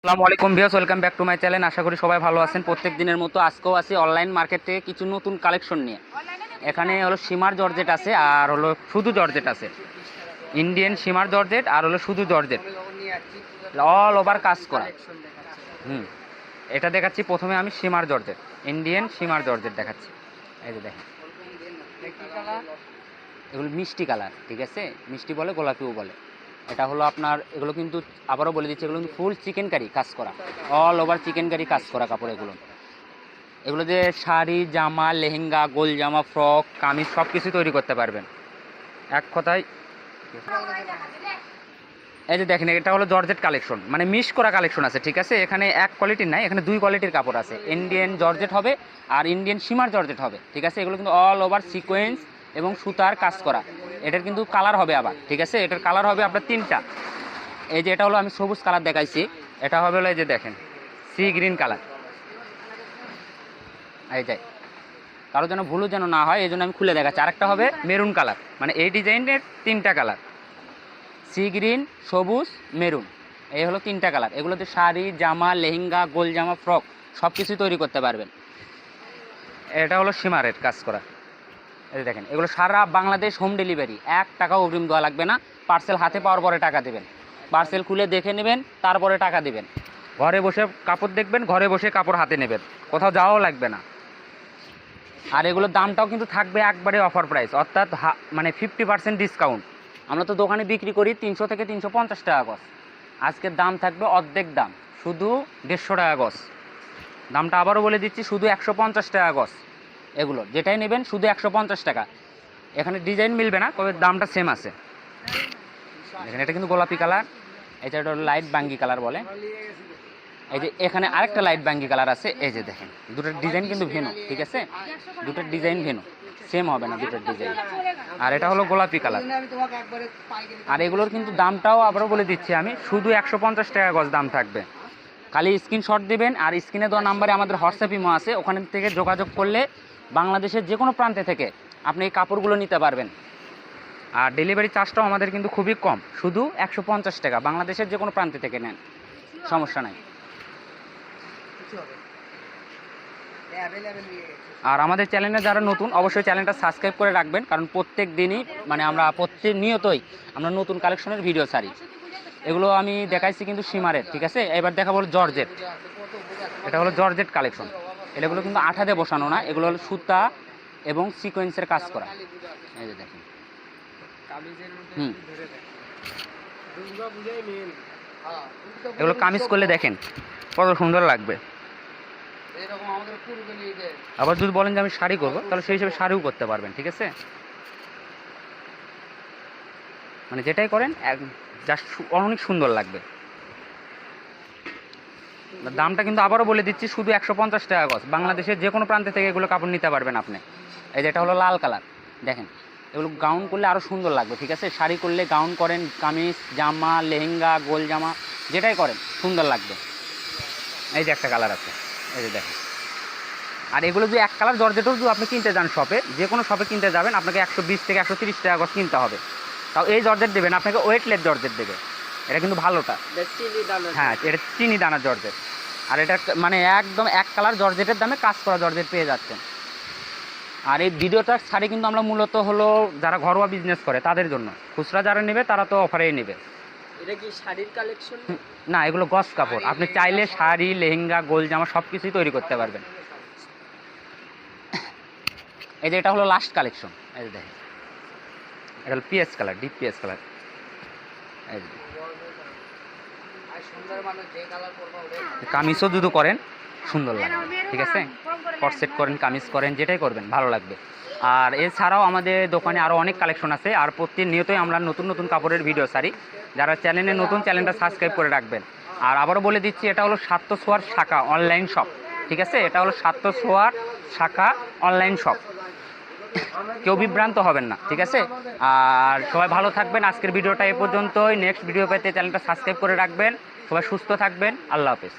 আসসালামু আলাইকুম viewers, welcome back to my channel. আশা করি সবাই ভালো আছেন। প্রত্যেক দিনের মতো আজকেও আছি অনলাইন মার্কেট থেকে কিছু নতুন কালেকশন নিয়ে। এখানে হলো সীমার জর্জেট আছে আর হলো শুধু জর্জেট আছে। ইন্ডিয়ান সীমার জর্জেট আর হলো শুধু জর্জেট। অল ওভার কাজ করা। হুম। এটা দেখাচ্ছি, প্রথমে আমি সীমার জর্জেট। ইন্ডিয়ান সীমার জর্জেট দেখাচ্ছি। এই যে দেখেন। এগুলো মিষ্টি কালার, ঠিক আছে? মিষ্টি বলে, গোলাপিও বলে। এটা হলো আপনার, এগুলো কিন্তু আবারও বলে দিচ্ছি, এগুলো কিন্তু ফুল চিকেন কারি কাজ করা। অল ওভার চিকেন কারি কাজ করা কাপড় এগুলো এগুলো যে শাড়ি, জামা, লেহেঙ্গা, গোল জামা, ফ্রক, কামিজ সব কিছু তৈরি করতে পারবেন। এক কথায় এই যে দেখেন, এটা হলো জর্জেট কালেকশন মানে মিস করা কালেকশন আছে, ঠিক আছে? এখানে এক কোয়ালিটির নাই, এখানে দুই কোয়ালিটির কাপড় আছে। ইন্ডিয়ান জর্জেট হবে আর ইন্ডিয়ান সীমার জর্জেট হবে, ঠিক আছে? এগুলো কিন্তু অল ওভার সিকোয়েন্স এবং সুতার কাজ করা। এটার কিন্তু কালার হবে আবার, ঠিক আছে? এটার কালার হবে আপনার তিনটা। এই যে এটা হলো আমি সবুজ কালার দেখাইছি। এটা হবে হলো এই যে দেখেন সি গ্রিন কালার এই যাই কারও যেন ভুলও যেন না হয়, এই জন্য আমি খুলে দেখাচ্ছি। আরেকটা হবে মেরুন কালার মানে এই ডিজাইনের তিনটা কালার সি গ্রিন সবুজ মেরুন এই হলো তিনটা কালার এগুলোতে শাড়ি, জামা, লেহেঙ্গা, গোল জামা ফ্রক সব কিছুই তৈরি করতে পারবেন। এটা হলো সীমারের কাজ করা। এই দেখেন, এগুলো সারা বাংলাদেশ হোম ডেলিভারি এক টাকাও অগ্রিম দেওয়া লাগবে না। পার্সেল হাতে পাওয়ার পরে টাকা দেবেন। পার্সেল খুলে দেখে নেবেন, তারপরে টাকা দেবেন। ঘরে বসে কাপড় দেখবেন, ঘরে বসে কাপড় হাতে নেবেন। কোথাও যাওয়াও লাগবে না। আর এগুলোর দামটাও কিন্তু থাকবে একবারে অফার প্রাইস অর্থাৎ মানে ফিফটি পার্সেন্ট ডিসকাউন্ট আমরা তো দোকানে বিক্রি করি তিনশো থেকে তিনশো পঞ্চাশ টাকা গজ। আজকের দাম থাকবে অর্ধেক দাম, শুধু দেড়শো টাকা গজ। দামটা আবারও বলে দিচ্ছি, শুধু একশো পঞ্চাশ টাকা গজ। এগুলো যেটাই নেবেন শুধু একশো পঞ্চাশ টাকা। এখানে ডিজাইন মিলবে না, তবে দামটা সেম আছে। দেখেন, এটা কিন্তু গোলাপি কালার। এটা হলো লাইট বাঙ্গি কালার বলে। এই যে এখানে আরেকটা লাইট বাঙ্গি কালার আছে। এই যে দেখেন দুটোর ডিজাইন কিন্তু ভেনো ঠিক আছে? দুটোর ডিজাইন ভেনো সেম হবে না দুটোর ডিজাইন। আর এটা হলো গোলাপি কালার। আর এগুলোর কিন্তু দামটাও আবারও বলে দিচ্ছি আমি, শুধু একশো পঞ্চাশ টাকা গজ দাম থাকবে। খালি স্ক্রিনশট দিবেন, আর স্ক্রিনে দেওয়া নাম্বারে আমাদের হোয়াটসঅ্যাপ ইমো আছে। ওখান থেকে যোগাযোগ করলে বাংলাদেশের যে কোনো প্রান্তে থেকে আপনি এই কাপড়গুলো নিতে পারবেন। আর ডেলিভারি চার্জটাও আমাদের কিন্তু খুবই কম, শুধু একশো পঞ্চাশ টাকা। বাংলাদেশের যে কোনো প্রান্তে থেকে নেন, সমস্যা নাই। আর আমাদের চ্যানেলে যারা নতুন, অবশ্যই চ্যানেলটা সাবস্ক্রাইব করে রাখবেন, কারণ প্রত্যেক দিনই মানে আমরা প্রত্যেক নিয়তই আমরা নতুন কালেকশনের ভিডিও ছাড়ি। এগুলো আমি দেখাইছি কিন্তু সীমারের, ঠিক আছে? এবার দেখাবো হলো জর্জেট। এটা হলো জর্জেট কালেকশন। এগুলো কিন্তু আঠাতে বসানো না এগুলো হলো সুতা এবং সিকোয়েন্সের কাজ করা। এই যে দেখেন। হুম। এগুলো কামিজ করলে দেখেন কত সুন্দর লাগবে। আবার যদি বলেন যে আমি শাড়ি করব তাহলে সেই হিসেবে শাড়িও করতে পারবেন ঠিক আছে? মানে যেটাই করেন জাস্ট অনেক সুন্দর লাগবে। দামটা কিন্তু আবারও বলে দিচ্ছি শুধু একশো পঞ্চাশ টাকা গজ। বাংলাদেশের যে কোনো প্রান্তে থেকে এগুলো কাপড় নিতে পারবেন আপনি। এই যেটা হলো লাল কালার দেখেন। এগুলো গাউন করলে আরও সুন্দর লাগবে ঠিক আছে? শাড়ি করলে গাউন করেন কামিজ জামা লেহেঙ্গা গোল জামা যেটাই করেন সুন্দর লাগবে। এই যে একটা কালার আছে এই যে দেখেন। আর এগুলো যে এক কালার জর্জেটও যদি আপনি কিনতে যান শপে যে কোনো শপে কিনতে যাবেন আপনাকে একশো বিশ থেকে একশো তিরিশ টাকা গজ কিনতে হবে। তাও এই জর্জেট দেবেন আপনাকে ওয়েটলেস জর্জেট দেবে। এটা কিন্তু ভালোটা। হ্যাঁ এটা চিনি দানার জর্জেট। আর এটা মানে একদম এক কালার জর্জেটের দামে কাজ করা জর্জেট পেয়ে যাচ্ছেন আর এই ভিডিওটার শাড়ি কিন্তু আমরা মূলত হলো যারা ঘরোয়া বিজনেস করে তাদের জন্য। খুচরা যারা নেবে তারা তো অফারেই নেবে। এটা কি শাড়ির কালেকশন না এগুলো গস কাপড়। আপনি চাইলে শাড়ি লেহেঙ্গা গোল জামা সব কিছুই তৈরি করতে পারবেন। এই যে এটা হলো লাস্ট কালেকশন এই যে দেখেন। এটা হলো পিএস কালার ডিপ পিএস কালার এই যে আর সুন্দর মানুষ যে কালার পরবা ওটাই কামিজও যদি করেন সুন্দর লাগে ঠিক আছে? কট সেট করেন কামিজ করেন যেটাই করবেন ভালো লাগবে। আর এছাড়াও আমাদের দোকানে আরও অনেক কালেকশন আছে আর প্রতিনিয়তই আমরা নতুন নতুন কাপড়ের ভিডিও সারি যারা চ্যানেলে নতুন চ্যানেলটা সাবস্ক্রাইব করে রাখবেন। আর আবারও বলে দিচ্ছি এটা হলো সাত্য সোয়ার শাখা অনলাইন শপ ঠিক আছে? এটা হলো সাত্য সোয়ার শাখা অনলাইন শপ কেউ বিভ্রান্ত হবেন না, ঠিক আছে? আর সবাই ভালো থাকবেন। আজকের ভিডিওটা এ পর্যন্তই। নেক্সট ভিডিও পেতে চ্যানেলটা সাবস্ক্রাইব করে রাখবেন। সবাই সুস্থ থাকবেন। আল্লাহ হাফেজ।